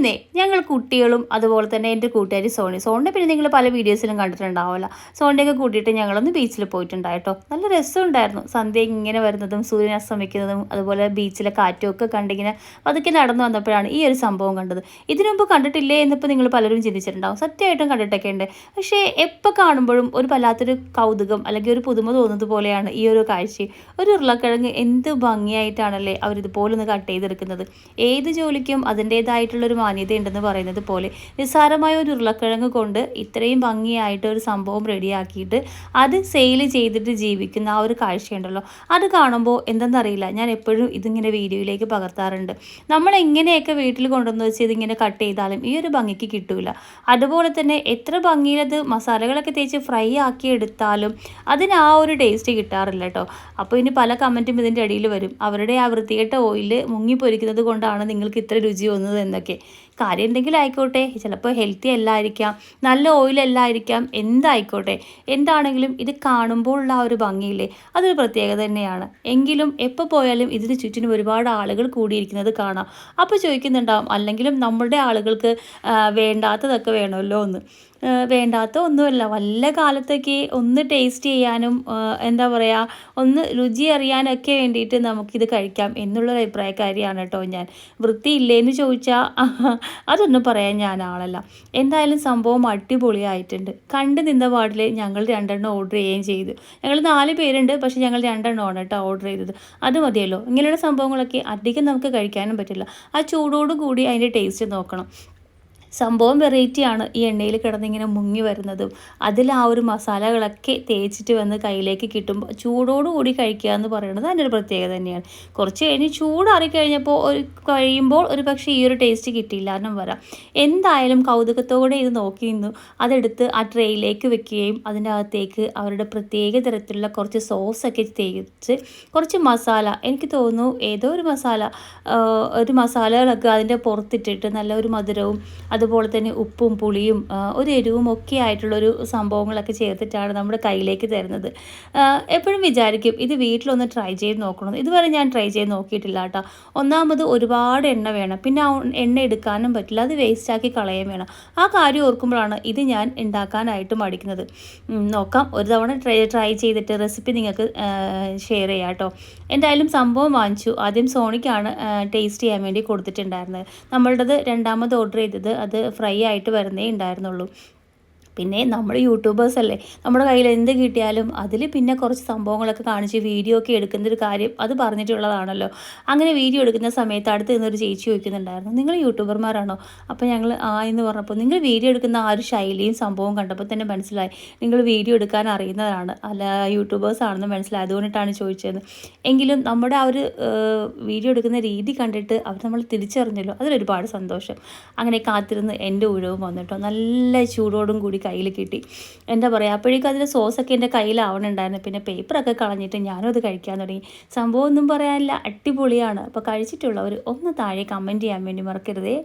ഇന്നേ ഞങ്ങൾ കുട്ടികളും അതുപോലെ തന്നെ എന്റെ കൂട്ടുകാരി സോണി. സോണിനെ പിന്നെ നിങ്ങൾ പല വീഡിയോസിലും കണ്ടിട്ടുണ്ടാവില്ല സോണിയൊക്കെ കൂട്ടിയിട്ട് ഞങ്ങളൊന്ന് ബീച്ചിൽ പോയിട്ടുണ്ടായിട്ടോ നല്ല രസമുണ്ടായിരുന്നു. സന്ധ്യ ഇങ്ങനെ വരുന്നതും സൂര്യൻ അസ്തമിക്കുന്നതും അതുപോലെ ബീച്ചിലെ കാറ്റും ഒക്കെ കണ്ടിങ്ങനെ അതൊക്കെ നടന്നു വന്നപ്പോഴാണ് ഈ ഒരു സംഭവം കണ്ടത്. ഇതിനുമുമ്പ് കണ്ടിട്ടില്ലേ എന്നിപ്പോൾ നിങ്ങൾ പലരും ചിന്തിച്ചിട്ടുണ്ടാവും. സത്യമായിട്ടും കണ്ടിട്ടൊക്കെ ഉണ്ട് പക്ഷേ എപ്പോൾ കാണുമ്പോഴും ഒരു വല്ലാത്തൊരു കൗതുകം അല്ലെങ്കിൽ ഒരു പുതുമ തോന്നുന്നത് പോലെയാണ് ഈ ഒരു കാഴ്ച. ഒരു ഉരുളക്കിഴങ്ങ് എന്ത് ഭംഗിയായിട്ടാണല്ലേ അവരിതുപോലെ ഒന്ന് കട്ട് ചെയ്തെടുക്കുന്നത്. ഏത് ജോലിക്കും അതിന്റേതായിട്ടുള്ളൊരു ഉണ്ടെന്ന് പറയുന്നത് പോലെ നിസ്സാരമായ ഒരു ഉരുളക്കിഴങ്ങ് കൊണ്ട് ഇത്രയും ഭംഗിയായിട്ട് ഒരു സംഭവം റെഡിയാക്കിയിട്ട് അത് സെയിൽ ചെയ്തിട്ട് ജീവിക്കുന്ന ആ ഒരു കാഴ്ചയുണ്ടല്ലോ. അത് കാണുമ്പോൾ എന്തെന്നറിയില്ല. ഞാൻ എപ്പോഴും ഇതിങ്ങനെ വീഡിയോയിലേക്ക് പകർത്താറുണ്ട്. നമ്മൾ എങ്ങനെയൊക്കെ വീട്ടിൽ കൊണ്ടുവന്ന് വെച്ച് ഇതിങ്ങനെ കട്ട് ചെയ്താലും ഈ ഒരു ഭംഗിക്ക് കിട്ടൂല. അതുപോലെ തന്നെ എത്ര ഭംഗിയിലത് മസാലകളൊക്കെ തേച്ച് ഫ്രൈ ആക്കി എടുത്താലും അതിന് ആ ഒരു ടേസ്റ്റ് കിട്ടാറില്ല കേട്ടോ അപ്പോൾ ഇനി പല കമന്റും ഇതിന്റെ ഇടയിൽ വരും. അവരുടെ ആ വൃത്തികെട്ട ഓയിൽ മുങ്ങി പൊരിക്കുന്നത് കൊണ്ടാണ് നിങ്ങൾക്ക് ഇത്ര രുചി വന്നത് എന്നൊക്കെ. കാര്യം എന്തെങ്കിലും ആയിക്കോട്ടെ. ചിലപ്പോൾ ഹെൽത്തി അല്ലായിരിക്കാം. നല്ല ഓയിൽ അല്ലായിരിക്കാം. എന്തായിക്കോട്ടെ. എന്താണെങ്കിലും ഇത് കാണുമ്പോൾ ഉള്ള ആ ഒരു ഭംഗിയില്ലേ? അതൊരു പ്രത്യേകത തന്നെയാണ്. എങ്കിലും എപ്പോൾ പോയാലും ഇതിന് ചുറ്റിനും ഒരുപാട് ആളുകൾ കൂടിയിരിക്കുന്നത് കാണാം. അപ്പോൾ ചോദിക്കുന്നുണ്ടാവും അല്ലെങ്കിലും നമ്മളുടെ ആളുകൾക്ക് വേണ്ടാത്തതൊക്കെ വേണമല്ലോ എന്ന്. വേണ്ടാത്ത ഒന്നുമല്ല. വല്ല കാലത്തൊക്കെ ഒന്ന് ടേസ്റ്റ് ചെയ്യാനും എന്താ പറയുക ഒന്ന് രുചി അറിയാനൊക്കെ വേണ്ടിയിട്ട് നമുക്കിത് കഴിക്കാം എന്നുള്ളൊരു അഭിപ്രായക്കാരിയാണ് കേട്ടോ ഞാൻ. വൃത്തിയില്ലേന്ന് ചോദിച്ചാൽ അതൊന്നും പറയാൻ ഞാൻ ആളല്ല. എന്തായാലും സംഭവം അടിപൊളിയായിട്ടുണ്ട്. കണ്ടു നിന്ന പാടിൽ ഞങ്ങൾ രണ്ടെണ്ണം ഓർഡർ ചെയ്യുകയും ചെയ്തു. ഞങ്ങൾ നാല് പേരുണ്ട് പക്ഷെ ഞങ്ങൾ രണ്ടെണ്ണമാണ് കേട്ടോ ഓർഡർ ചെയ്തത്. അത് മതിയല്ലോ. ഇങ്ങനെയുള്ള സംഭവങ്ങളൊക്കെ അധികം നമുക്ക് കഴിക്കാനും പറ്റില്ല. ആ ചൂടോട് കൂടി അതിന്റെ ടേസ്റ്റ് നോക്കണം. സംഭവം വെറൈറ്റിയാണ് ഈ എണ്ണയിൽ കിടന്നിങ്ങനെ മുങ്ങി വരുന്നതും. അതിൽ ആ ഒരു മസാലകളൊക്കെ തേച്ചിട്ട് വന്ന് കയ്യിലേക്ക് കിട്ടുമ്പോൾ ചൂടോടുകൂടി കഴിക്കുക എന്ന് പറയുന്നത് അതിന്റെ ഒരു പ്രത്യേകത തന്നെയാണ്. കുറച്ച് കഴിഞ്ഞ് ചൂടാറി കഴിഞ്ഞപ്പോൾ ഒരു കഴിയുമ്പോൾ ഒരു പക്ഷേ ഈ ഒരു ടേസ്റ്റ് കിട്ടിയില്ല. എന്നും വരാം. എന്തായാലും കൗതുകത്തോടെ ഇത് നോക്കി നിന്നു. അതെടുത്ത് ആ ട്രെയിലേക്ക് വെക്കുകയും അതിന്റെ അകത്തേക്ക് അവരുടെ പ്രത്യേക തരത്തിലുള്ള കുറച്ച് സോസൊക്കെ തേച്ച് കുറച്ച് മസാല എനിക്ക് തോന്നുന്നു ഏതോ ഒരു മസാല ഒരു മസാലകളൊക്കെ അതിന്റെ പുറത്തിട്ടിട്ട് നല്ല ഒരു മധുരവും അതുപോലെ തന്നെ ഉപ്പും പുളിയും ഒരു എരിവും ഒക്കെ ആയിട്ടുള്ളൊരു സംഭവങ്ങളൊക്കെ ചേർത്തിട്ടാണ് നമ്മുടെ കയ്യിലേക്ക് തരുന്നത്. എപ്പോഴും വിചാരിക്കും ഇത് വീട്ടിലൊന്ന് ട്രൈ ചെയ്ത് നോക്കണം. ഇതുവരെ ഞാൻ ട്രൈ ചെയ്ത് നോക്കിയിട്ടില്ല കേട്ടോ. ഒന്നാമത് ഒരുപാട് എണ്ണ വേണം. പിന്നെ ആ എണ്ണ എടുക്കാനും പറ്റില്ല. അത് വേസ്റ്റാക്കി കളയാൻ വേണം. ആ കാര്യം ഓർക്കുമ്പോഴാണ് ഇത് ഞാൻ ഉണ്ടാക്കാനായിട്ട് മടിക്കുന്നത്. നോക്കാം. ഒരു തവണ ട്രൈ ട്രൈ ചെയ്തിട്ട് റെസിപ്പി നിങ്ങൾക്ക് ഷെയർ ചെയ്യാം കേട്ടോ. എന്തായാലും സംഭവം വാങ്ങിച്ചു. ആദ്യം സോണിക്കാണ് ടേസ്റ്റ് ചെയ്യാൻ വേണ്ടി കൊടുത്തിട്ടുണ്ടായിരുന്നത്. നമ്മളുടേത് രണ്ടാമത് ഓർഡർ ചെയ്തത് അത് ഫ്രൈ ആയിട്ട് വരുന്നേ ഉണ്ടായിരുന്നുള്ളൂ. പിന്നെ നമ്മൾ യൂട്യൂബേഴ്സ് അല്ലേ? നമ്മുടെ കയ്യിൽ എന്ത് കിട്ടിയാലും അതിൽ പിന്നെ കുറച്ച് സംഭവങ്ങളൊക്കെ കാണിച്ച് വീഡിയോ ഒക്കെ എടുക്കുന്ന ഒരു കാര്യം അത് പറഞ്ഞിട്ടുള്ളതാണല്ലോ. അങ്ങനെ വീഡിയോ എടുക്കുന്ന സമയത്ത് അടുത്ത് നിന്നൊരു ചേച്ചി ചോദിക്കുന്നുണ്ടായിരുന്നു നിങ്ങൾ യൂട്യൂബർമാരാണോ അപ്പോൾ ഞങ്ങൾ ആ എന്ന് പറഞ്ഞപ്പോൾ നിങ്ങൾ വീഡിയോ എടുക്കുന്ന ആ ഒരു ശൈലിയും സംഭവവും കണ്ടപ്പോൾ തന്നെ മനസ്സിലായി. നിങ്ങൾ വീഡിയോ എടുക്കാൻ അറിയുന്നതാണ്. അല്ല യൂട്യൂബേഴ്സ് ആണെന്ന് മനസ്സിലായി. അതുകൊണ്ടിട്ടാണ് ചോദിച്ചത്. എങ്കിലും നമ്മുടെ ആ ഒരു വീഡിയോ എടുക്കുന്ന രീതി കണ്ടിട്ട് അവർ നമ്മൾ തിരിച്ചറിഞ്ഞല്ലോ. അതിലൊരുപാട് സന്തോഷം. അങ്ങനെ കാത്തിരുന്ന് എന്റെ ഉഴവും വന്നിട്ടോ. നല്ല ചൂടോടും കൂടി കയ്യിൽ കിട്ടി. എന്താ പറയുക അപ്പോഴേക്കും അതിന്റെ സോസൊക്കെ എന്റെ കയ്യിലാവണുണ്ടായിരുന്നു. പിന്നെ പേപ്പറൊക്കെ കളഞ്ഞിട്ട് ഞാനും അത് കഴിക്കാൻ തുടങ്ങി. സംഭവം ഒന്നും പറയാനില്ല അടിപൊളിയാണ്. അപ്പോൾ കഴിച്ചിട്ടുള്ളവർ ഒന്ന് താഴെ കമന്റ് ചെയ്യാൻ വേണ്ടി മറക്കരുതേ.